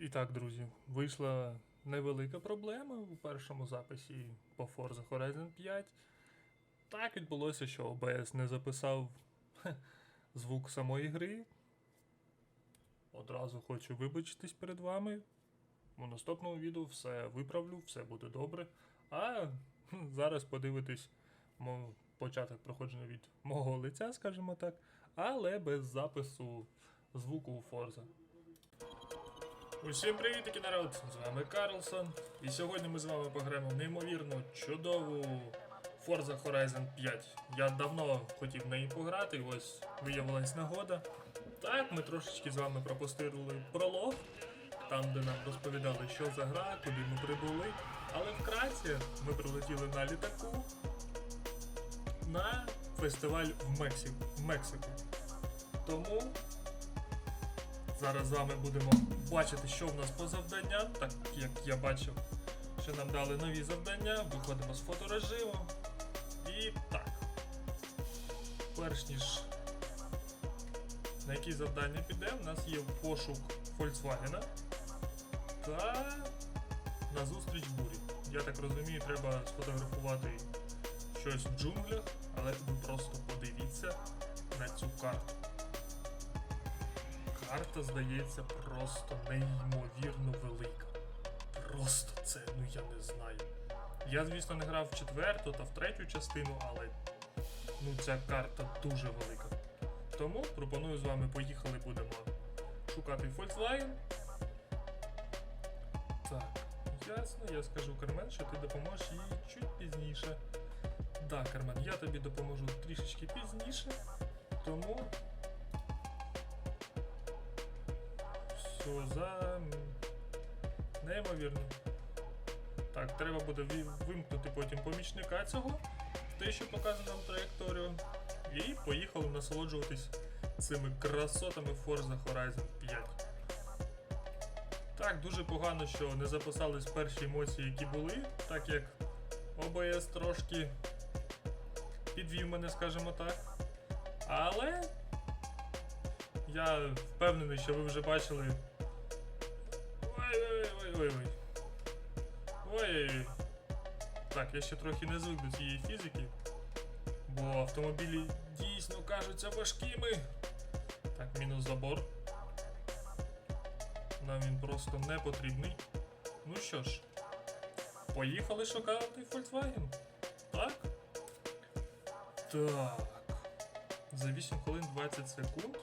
І так, друзі, вийшла невелика проблема у першому записі по Forza Horizon 5. Так відбулося, що OBS не записав звук самої гри. Одразу хочу вибачитись перед вами. У наступному відео все виправлю, все буде добре. А зараз подивитись початок проходження від мого лиця, скажімо так, але без запису звуку у Forza. Усім привітки, народ! З вами Карлсон. І сьогодні ми з вами пограємо неймовірно чудову Forza Horizon 5. Я давно хотів в неї пограти, і ось виявилась нагода. Так, ми трошечки з вами пропустили пролог, там, де нам розповідали, що за гра, куди ми прибули. Але вкратце ми прилетіли на літаку на фестиваль. В Мексику. Тому Зараз з вами будемо бачити, що в нас по завданням, так як я бачив, що нам дали нові завдання, виходимо з фоторежиму. І так. Перш ніж на які завдання підемо, у нас є пошук Volkswagen та на зустріч бурі. Я так розумію, треба сфотографувати щось в джунглях, але ви просто подивіться на цю карту. Карта здається просто неймовірно велика. Просто це, ну я не знаю. Я, звісно, не грав в четверту та в третю частину, але ну ця карта дуже велика. Тому пропоную з вами поїхали, будемо шукати Volkswagen. Так, ясно, я скажу Кармен, що ти допоможеш їй чуть пізніше. Да, Кармен, я тобі допоможу трішечки пізніше. Тому все за неймовірно. Так, треба буде вимкнути потім помічника цього, те, що показує нам траєкторію. І поїхали насолоджуватись цими красотами Forza Horizon 5. Так, дуже погано, що не записались перші емоції, які були, так як OBS трошки підвів мене, скажімо так. Але я впевнений, що ви вже бачили. Ой-ой-ой-ой-ой. Ой-ой-ой. Так, я ще трохи не звик до цієї фізики, бо автомобілі дійсно кажуться важкими. Так, мінус забор. Нам він просто не потрібний. Ну що ж, поїхали шукати Volkswagen. Так? Так. За 8 хвилин 20 секунд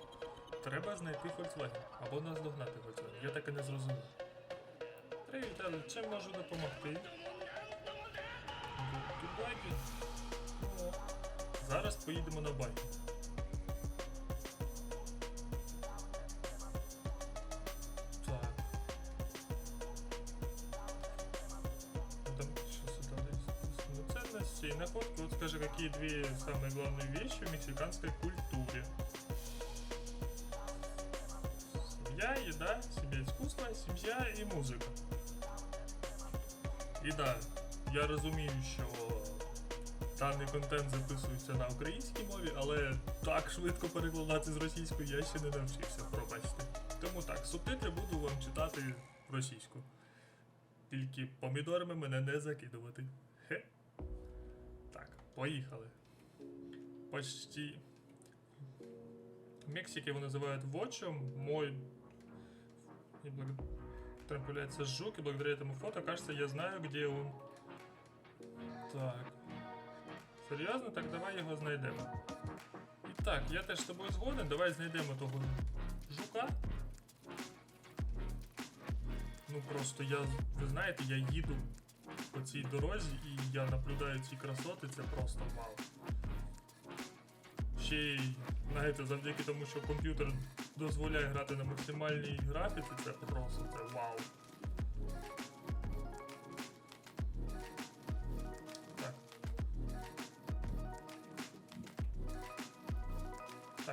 треба знайти Volkswagen або наздогнати Volkswagen. Я так і не зрозумів. Привіт, але чим можу допомогти? Тут байки. О. Зараз поїдемо на байки. Так. Там что сюда ну, ценности и находки. Вот скажи, какие две самые главные вещи в мексиканской культуре? Семья, еда, семья искусство, семья і музика. І да, я розумію, що даний контент записується на українській мові, але так швидко перекладати з російської я ще не навчився, пробачте. Тому так, субтитри буду вам читати російську. Тільки помідорами мене не закидувати. Хе. Так, поїхали. Почти. В Мексике его называют вотчем. Мой там появляется жук, и благодаря этому фото, кажется, я знаю, где он. Так. Серйозно? Так давай його знайдемо. І так, я теж з тобою згоден, давай знайдемо того жука. Ну просто я, ви знаєте, я їду по цій дорозі і я наблюдаю ці красоти, це просто вау. Ще й, знаєте, завдяки тому, що комп'ютер дозволяє грати на максимальній графіці, це просто це вау.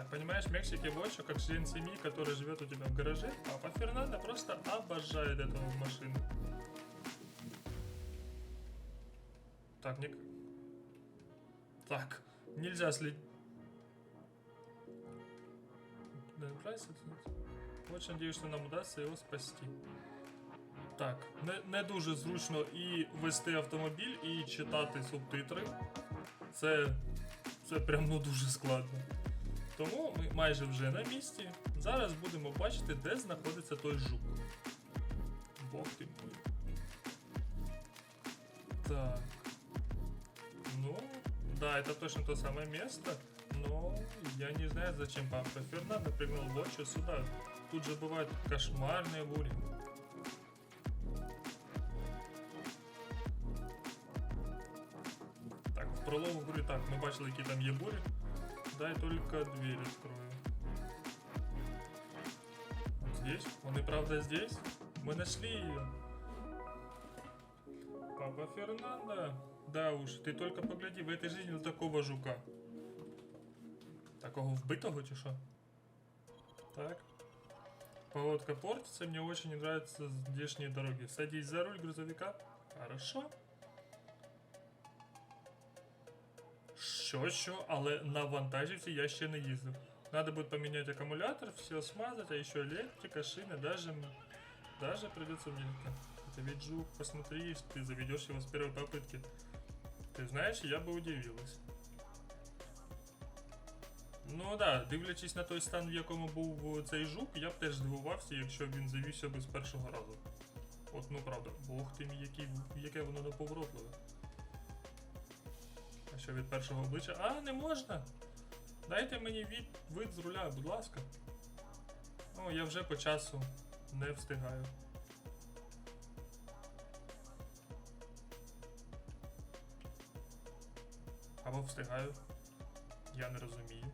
Так, понимаешь, в Мексике больше как член семьи, который живет у тебя в гараже, папа Фернандо просто обожает эту машину. Так, ник... Так, нельзя следить. Да, Прайс, это- Очень надеюсь, что нам удастся его спасти. Так, не, не дуже зручно і вести автомобіль, і читати субтитри. Це, це прям ну дуже складно. Тому ми майже вже на місці. Зараз будемо бачити, де знаходиться той жук. Бог ти мой. Так. Ну, да, это точно то самое место, но я не знаю, зачем папа Фернандо прыгнул ночью сюда. Тут же бывают кошмарные бури. Так, в прологу бурі так, ми бачили, які там є бурі. Дай только дверь открою. Здесь? Он и правда здесь? Мы нашли ее. Папа Фернандо. Да уж, ты только погляди, в этой жизни такого жука. Такого вбитого чи що? Так. Погодка портится, мне очень нравятся здешние дороги. Садись за руль грузовика. Хорошо. Що, що, але на вантажівці я ще не їздив. Надо будет поменять аккумулятор, все смазать, а еще электрика, шины, даже, м- даже придется мне... Это ведь жук, посмотри, ты заведешь его с первой попытки. Ти знаєш, я би удивилась. Ну да, дивлячись на той стан, в якому був цей жук, я б теж здивувався, якщо б він завівся би з першого разу. От ну правда, бог ти мій, який, яке воно неповоротливе. Що від першого обличчя? А, не можна! Дайте мені від, вид з руля, будь ласка. О, я вже по часу не встигаю. Або встигаю. Я не розумію.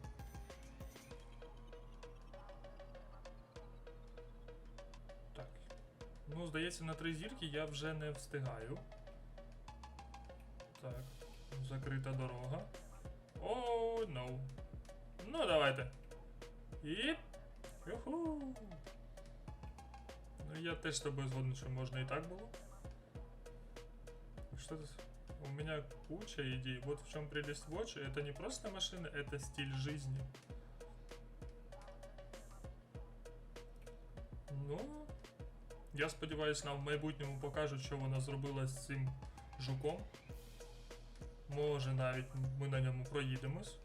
Так. Ну, здається, на три зірки я вже не встигаю. Так. Закрита дорога. О, ну. Ну, давайте. І. Юху. Ну, я теж з тобою згоден, що можна і так було. Что это? с- У меня куча идей. Вот в чем прелесть Watch. Это не просто машина, это стиль жизни. Ну, я сподіваюся, нам в майбутньому покажуть, що вона зробила з цим жуком. Може навіть ми на ньому проїдемось.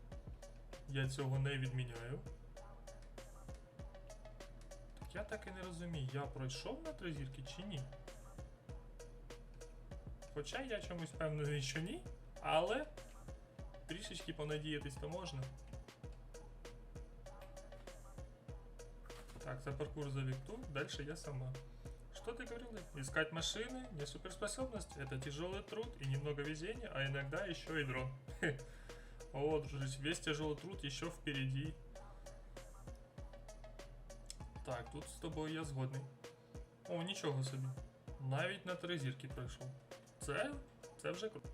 Я цього не відміняю. Так я так і не розумію, я пройшов на три зірки чи ні? Хоча я чомусь впевнений, що ні, але трішечки понадіятись то можна. Так, за паркур за Викту, дальше я сама. Что ты говорила? Искать машины не суперспособность, это тяжелый труд и немного везения, а иногда еще и дрон. О, дружище, весь тяжелый труд еще впереди. Так, тут з тобою я згодний. О, нічого собі. Навіть на три зірки пройшов. Це, це вже круто.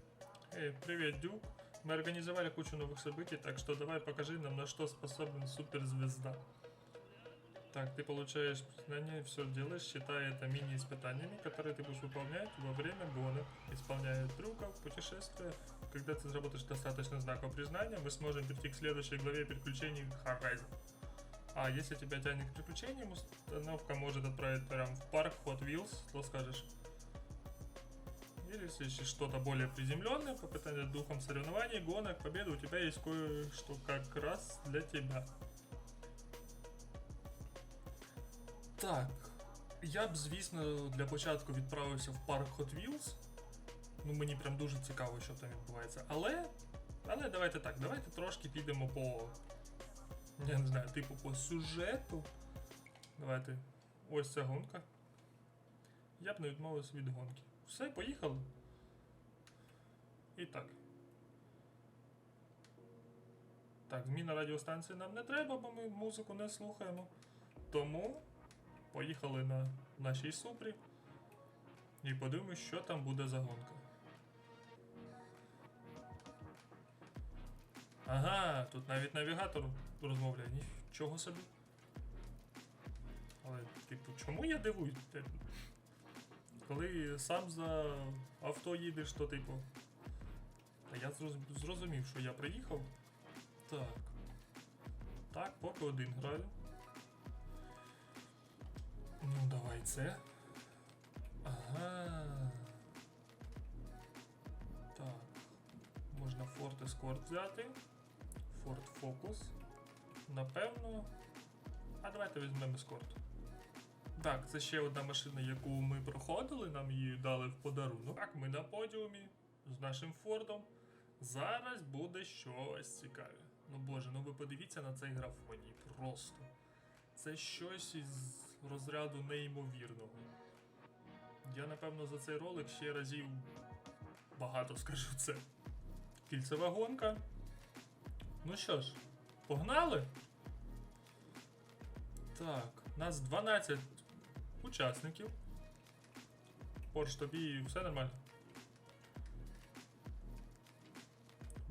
Эй, привет, Дюк. Мы организовали кучу новых событий, так что давай покажи нам, на что способен суперзвезда. Так, ты получаешь признание, все делаешь, считая это мини-испытаниями, которые ты будешь выполнять во время гонок, исполняя трюков, путешествия. Когда ты заработаешь достаточно знаков признания, мы сможем перейти к следующей главе приключений Horizon. А если тебя тянет к приключениям, установка может отправить прям в парк Hot Wheels, что скажешь? Или если что-то более приземленное, попытание духом соревнований, гонок, победы, у тебя есть кое-что как раз для тебя. Так, я б, звісно, для початку відправився в парк Hot Wheels. Ну, мені прям дуже цікаво, що там відбувається. Але. Але давайте так, давайте трошки підемо по. Я не знаю, типу по сюжету. Давайте. Ось ця гонка. Я б не відмовився від гонки. Все, поїхали. І так. Так, зміна радіостанції нам не треба, бо ми музику не слухаємо. Тому поїхали на нашій супрі і подивимось, що там буде за гонка. Ага, тут навіть навігатор розмовляє. Нічого собі. Але, типу, чому я дивуюсь? Коли сам за авто їдеш, то типу. А я зрозумів, що я приїхав. Так. Так, поки один граю. Ну, давай це. Ага. Так. Можна Ford Escort взяти. Форт Фокус. Напевно. А давайте візьмемо Escort. Так, це ще одна машина, яку ми проходили, нам її дали в подарунок. Так, ми на подіумі з нашим Фордом. Зараз буде щось цікаве. Ну боже, ну ви подивіться на цей графоній. Просто. Це щось із розряду неймовірного. Я, напевно, за цей ролик ще разів багато скажу це. Кільцева гонка. Ну що ж, погнали? Так, нас 12 учасників. Порш, тобі все нормально.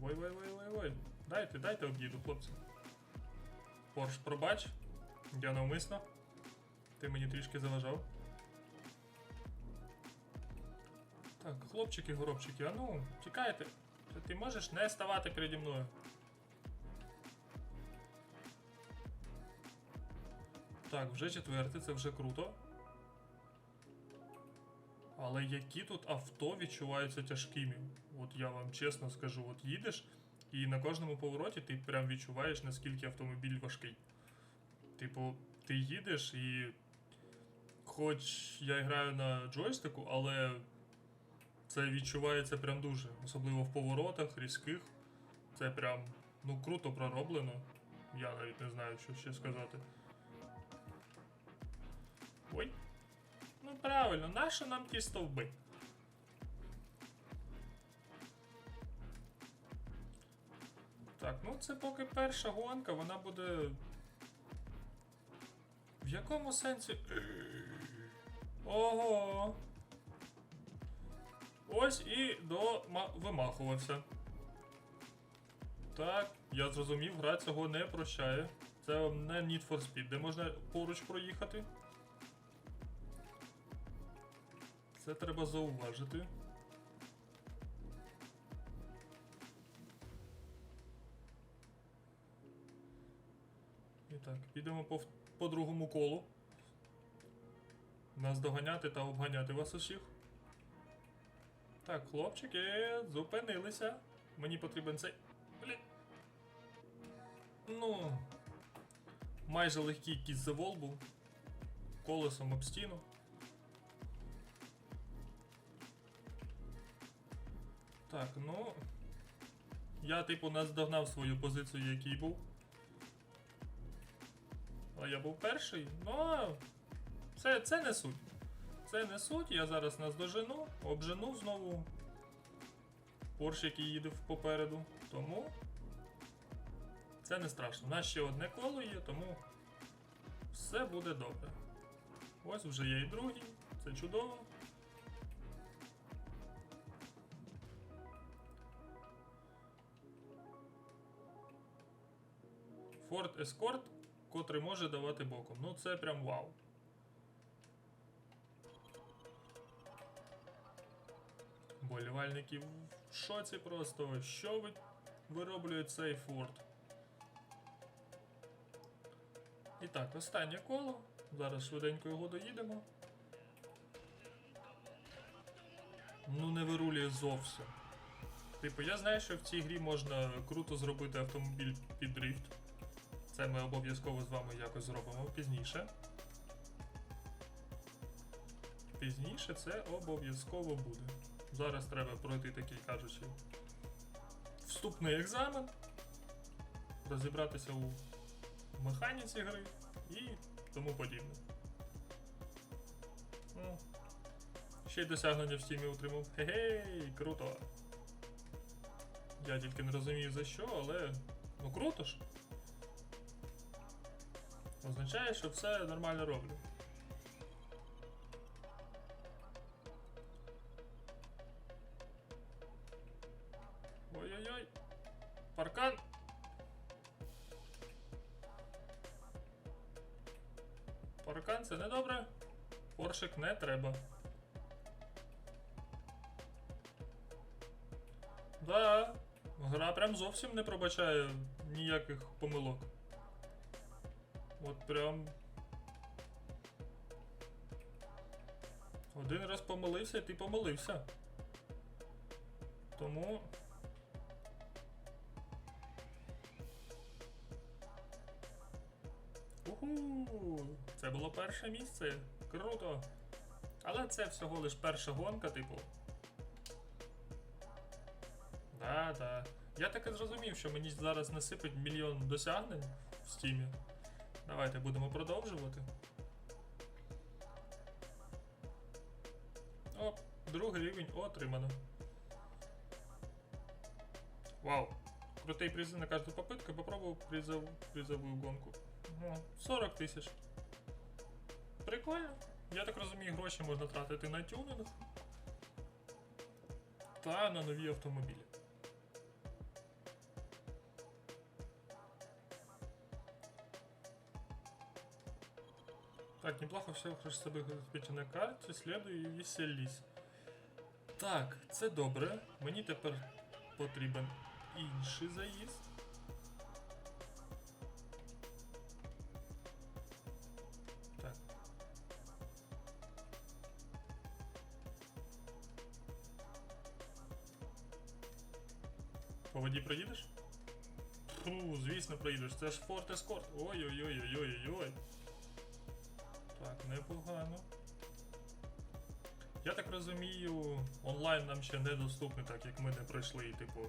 Ой, ой, ой, ой, ой. Дайте, дайте об'їду, хлопці. Порш, пробач. Я навмисно. Ти мені трішки заважав. Так, хлопчики, горобчики, а ну, тікайте. Ти можеш не ставати переді мною. Так, вже четверте, це вже круто. Але які тут авто відчуваються тяжкими? От я вам чесно скажу, от їдеш, і на кожному повороті ти прям відчуваєш, наскільки автомобіль важкий. Типу, ти їдеш і. Хоч я граю на джойстику, але це відчувається прям дуже. Особливо в поворотах, різких. Це прям ну круто пророблено. Я навіть не знаю, що ще сказати. Ой. Ну правильно, нащо нам ті стовби? Так, ну це поки перша гонка, вона буде. В якому сенсі. Ого. Ось і до вимахувався. Так, я зрозумів, гра цього не прощає. Це не Need for Speed, де можна поруч проїхати. Це треба зауважити. І так, підемо по, по другому колу. Нас доганяти та обганяти вас усіх. Так, хлопчики, зупинилися. Мені потрібен цей. Блін. Ну. Майже легкий кіт за волбу. Колесом об стіну. Так, ну. Я, типу, наздогнав свою позицію, який був. А я був перший. Ну. Це, це не суть. Це не суть, я зараз наздожену, обжену знову Порш, який їде попереду. Тому це не страшно. У нас ще одне коло є, тому все буде добре. Ось вже є і другий, це чудово. Ford Escort, котрий може давати боком. Ну це прям вау. Болівальники в шоці просто. Що ви вироблює цей Форд? І так, останнє коло. Зараз швиденько його доїдемо. Ну не вирулює зовсім. Типу, я знаю, що в цій грі можна круто зробити автомобіль під дрифт. Це ми обов'язково з вами якось зробимо пізніше. Пізніше це обов'язково буде. Зараз треба пройти такий, кажучи, вступний екзамен, розібратися у механіці гри і тому подібне. Ну, ще й досягнення в стімі отримав. Хе-гей, круто! Я тільки не розумію за що, але ну круто ж. Означає, що все нормально роблю. Паркан. Паркан це не добре. Поршик не треба. Да, гра прям зовсім не пробачає ніяких помилок. От прям. Один раз помилився, і ти помилився. Тому перше місце. Круто. Але це всього лиш перша гонка, типу. Да, да. Я таки зрозумів, що мені зараз насипить мільйон досягнень в стімі. Давайте будемо продовжувати. О, другий рівень отримано. Вау. Крутий приз на каждую попытку. Попробую призов, призовую гонку. 40 тисяч. Прикольно. Я так розумію, гроші можна тратити на тюнинг та на нові автомобілі. Так, неплохо все хочешь себе забити на карті, слідуй і веселись. Так, це добре. Мені тепер потрібен інший заїзд. По воді проїдеш? Фу, звісно, проїдеш. Це ж Ford Escort. Ой-ой-ой-ой-ой-ой. Так, непогано. Я так розумію, онлайн нам ще не доступний, так як ми не пройшли, типу,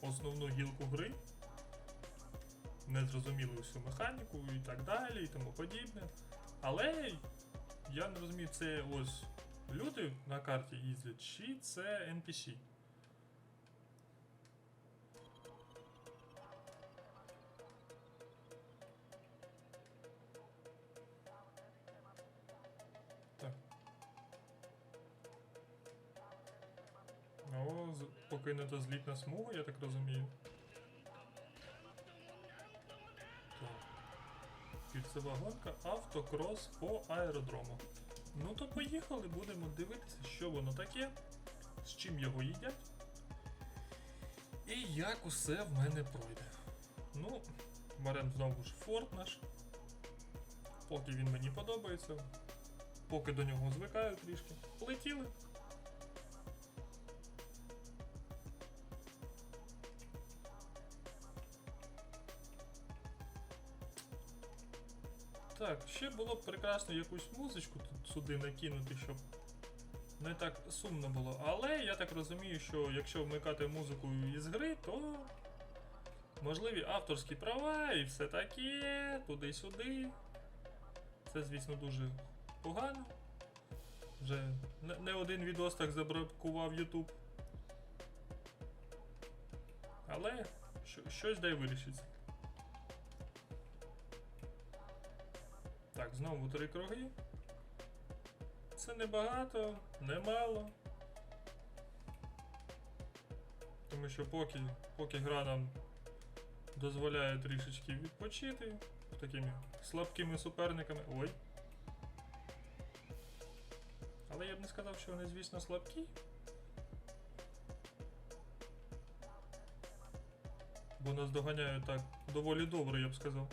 основну гілку гри. Не зрозуміли всю механіку і так далі, і тому подібне. Але я не розумію, це ось люди на карті їздять, чи це NPC. О, з- покинута злітна смуга, я так розумію. Кільцева гонка, автокрос по аеродрому. Ну то поїхали, будемо дивитися, що воно таке, з чим його їдять. І як усе в мене пройде. Ну, беремо знову ж форт наш. Поки він мені подобається. Поки до нього звикаю трішки. Полетіли. Так, ще було б прекрасно якусь музичку тут сюди накинути, щоб не так сумно було. Але я так розумію, що якщо вмикати музику із гри, то можливі авторські права і все таке, туди-сюди. Це, звісно, дуже погано. Вже не, один відос так забракував YouTube. Але щось дай вирішиться. Так, знову три круги. Це не багато, не. Тому що поки, поки гра нам дозволяє трішечки відпочити такими слабкими суперниками. Ой. Але я б не сказав, що вони, звісно, слабкі. Бо нас доганяють так доволі добре, я б сказав.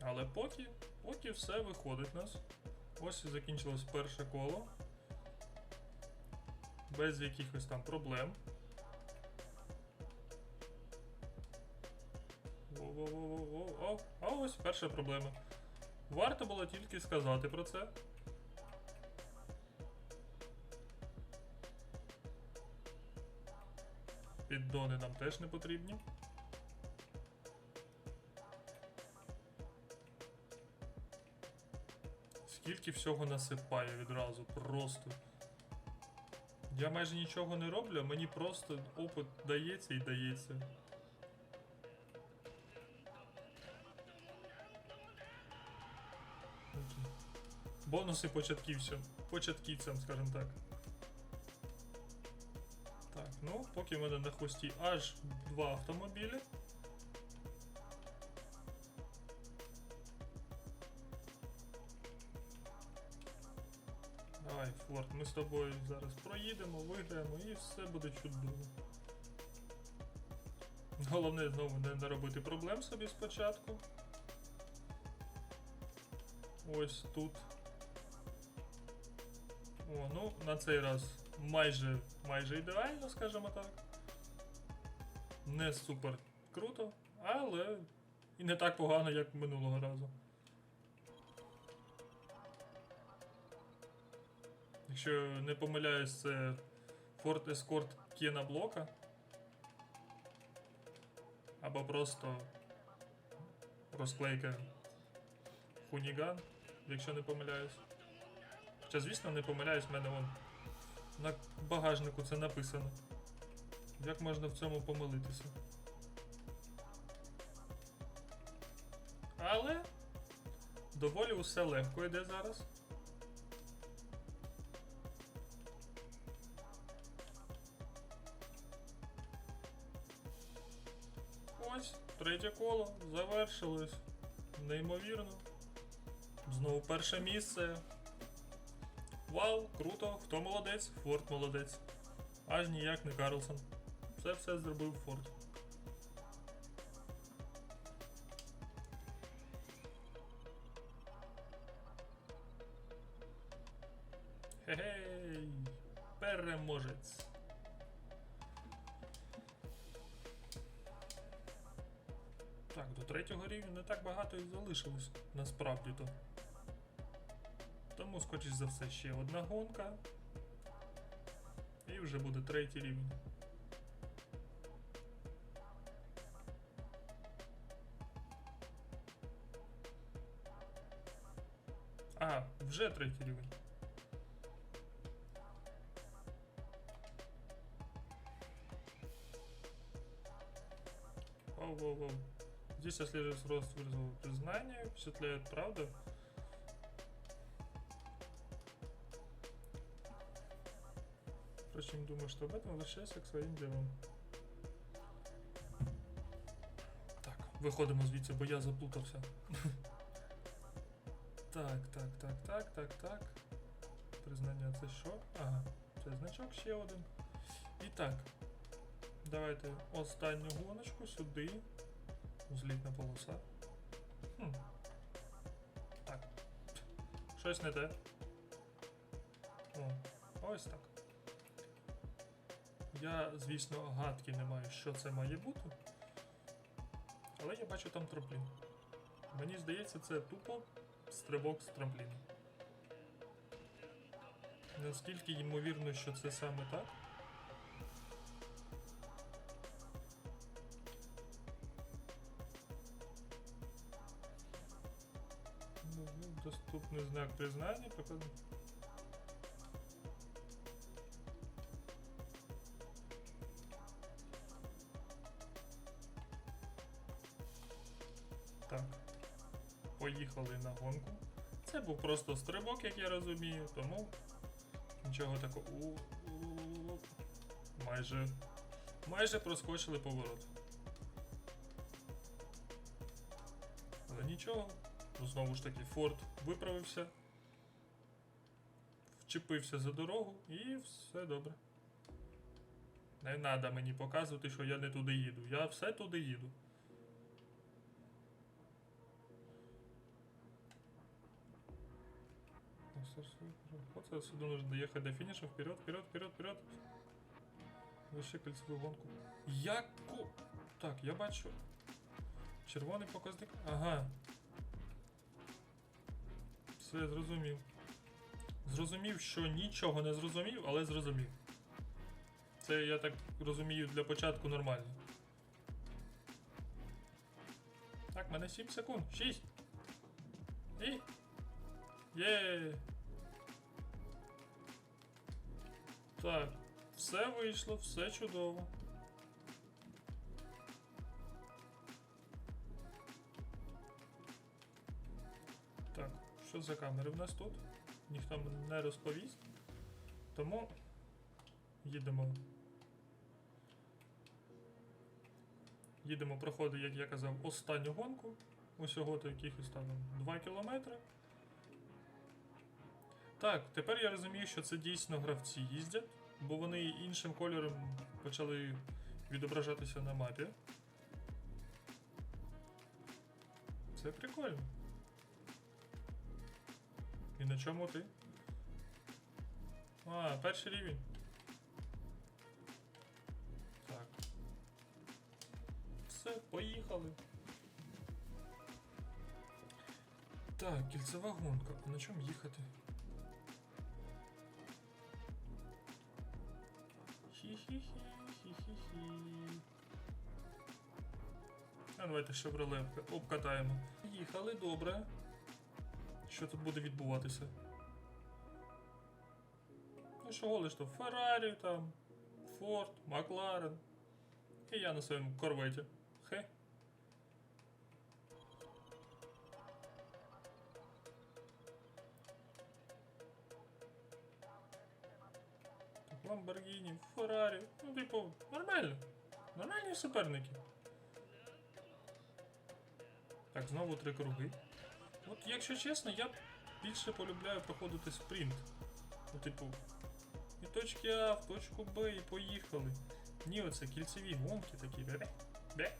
Але поки, поки все виходить у нас. Ось і закінчилось перше коло. Без якихось там проблем. Воу-воу-воу-воу-воу. А ось перша проблема. Варто було тільки сказати про це. Піддони нам теж не потрібні. Скільки всього насипає відразу, просто. Я майже нічого не роблю, мені просто опит дається і дається. Бонуси початківцям, початківцям, скажімо так. Так, ну, поки в мене на хвості аж два автомобілі. Ми з тобою зараз проїдемо, виграємо і все буде чудово. Головне знову не наробити проблем собі спочатку. Ось тут. О, ну, на цей раз майже, майже ідеально, скажімо так. Не супер круто, але і не так погано, як минулого разу. Якщо не помиляюсь, це Ford Escort Кена Блока. Або просто розклейка Хуніган, якщо не помиляюсь. Хоча, звісно, не помиляюсь, в мене вон на багажнику це написано. Як можна в цьому помилитися? Але доволі усе легко йде зараз. Ось, третє коло завершилось. Неймовірно. Знову перше місце. Вау, круто, хто молодець? Форд молодець. Аж ніяк не Карлсон. Це все зробив Форд. Залишилось, насправді то. Тому, скоріш за все, ще одна гонка. І вже буде третій рівень. А, вже третій рівень. Воу-воу-воу. Здесь отслеживается рост выразового признания, впечатляет, правда? Впрочем, думаю, что об этом возвращайся к своим делам. Так, виходимо звідси, бо я заплутався. Так, так, так, так, так, так. Признання це що? Ага, це значок ще один. І так. Давайте останню гоночку сюди. Злітна полоса. Хм. Так. Щось не те. О, ось так. Я, звісно, гадки не маю, що це має бути. Але я бачу там трамплін. Мені здається, це тупо стрибок з трампліну. Наскільки ймовірно, що це саме так? Доступний знак признання, показано. Так. Поїхали на гонку. Це був просто стрибок, як я розумію, тому нічого такого. У- Майже. Майже проскочили поворот. Але нічого. Знову ж таки, Форд виправився, вчепився за дорогу і все добре. Не треба мені показувати, що я не туди їду. Я все туди їду. Вот отсюда нужно доехать до финиша. Вперед, вперед, вперед, вперед. Лише кольцеву гонку. Яку? Так, я бачу. Червоний показник. Ага. Все, зрозумів. Зрозумів, що нічого не зрозумів, але зрозумів. Це, я так розумію, для початку нормально. Так, мене 7 секунд. 6. І. Є. Так, все вийшло, все чудово. Що за камери в нас тут? Ніхто не розповість. Тому їдемо. Їдемо проходити, як я казав, останню гонку. Усього то якихось там 2 кілометри. Так, тепер я розумію, що це дійсно гравці їздять, бо вони іншим кольором почали відображатися на мапі. Це прикольно. І на чому ти? А, перший рівень. Так. Все, поїхали. Так, кільцева гонка. На чому їхати? Хі-хі-хі-хі-хі. А давайте ще шевроле обкатаємо. Їхали, добре. Що тут буде відбуватися? Ну що голиш то? Феррарі там, Форд, Макларен. І я на своєму корветі. Хе. Ламборгіні, Феррарі. Ну, типу, нормально. Нормальні суперники. Так, знову три круги. От, якщо чесно, я більше полюбляю проходити спринт. Ну, типу, і точки А в точку Б і поїхали. Ні, оце кільцеві гонки такі. Бе. Бе.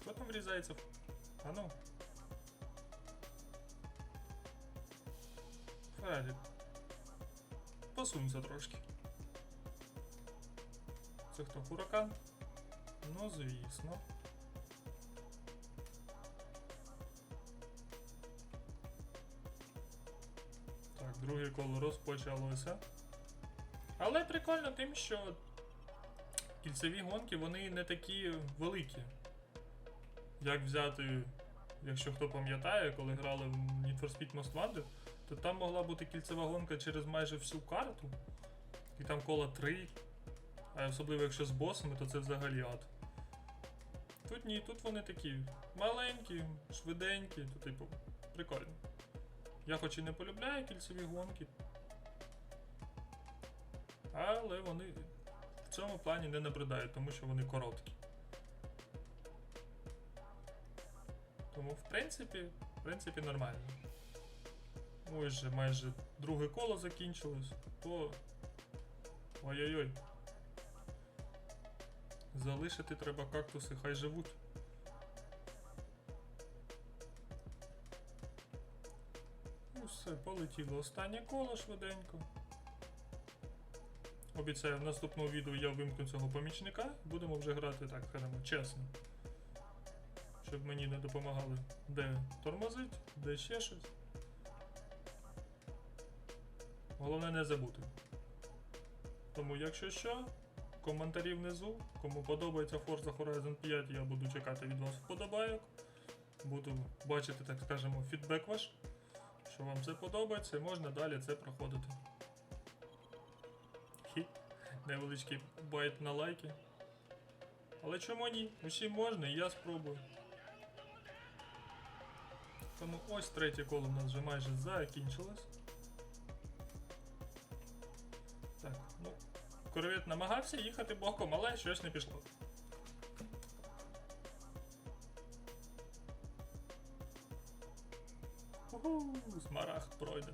Хто там врізається. А ну. Феррарі. Посунься трошки. Це хто? Хуракан? Ну, звісно. Так, друге коло розпочалося. Але прикольно тим, що кільцеві гонки вони не такі великі. Як взяти, якщо хто пам'ятає, коли грали в Need for Speed Most Wanted, то там могла бути кільцева гонка через майже всю карту. І там кола 3. А особливо якщо з босами, то це взагалі ад. Тут ні, тут вони такі маленькі, швиденькі, то типу, прикольно. Я хоч і не полюбляю кільцеві гонки. Але вони в цьому плані не набридають, тому що вони короткі. Тому в принципі, в принципі нормально. Ось же майже друге коло закінчилось, то. Ой-ой-ой. Залишити треба кактуси, хай живуть. Все, полетіло останнє коло швиденько. Обіцяю, в наступному відео я вимкну цього помічника. Будемо вже грати так, скажімо, чесно. Щоб мені не допомагали де тормозить, де ще щось. Головне не забути. Тому, якщо що, коментарі внизу. Кому подобається Forza Horizon 5, я буду чекати від вас вподобайок. Буду бачити, так скажемо, фідбек ваш. Що вам це подобається, і можна далі це проходити. Хі. Невеличкий байт на лайки. Але чому ні? Усім можна, і я спробую. Тому ось третє коло в нас вже майже закінчилось. Так, ну, корвет намагався їхати боком, але щось не пішло. Уху, смарагд пройде.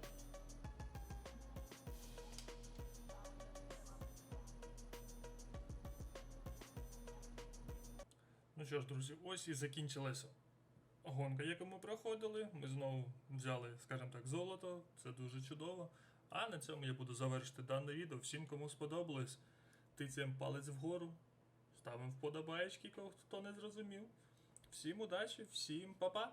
Ну що ж, друзі, ось і закінчилася гонка, яку ми проходили. Ми знову взяли, скажімо так, золото. Це дуже чудово. А на цьому я буду завершити дане відео. Всім, кому сподобалось, тицяємо палець вгору, ставимо вподобаєчки, кого хто не зрозумів. Всім удачі, всім па-па!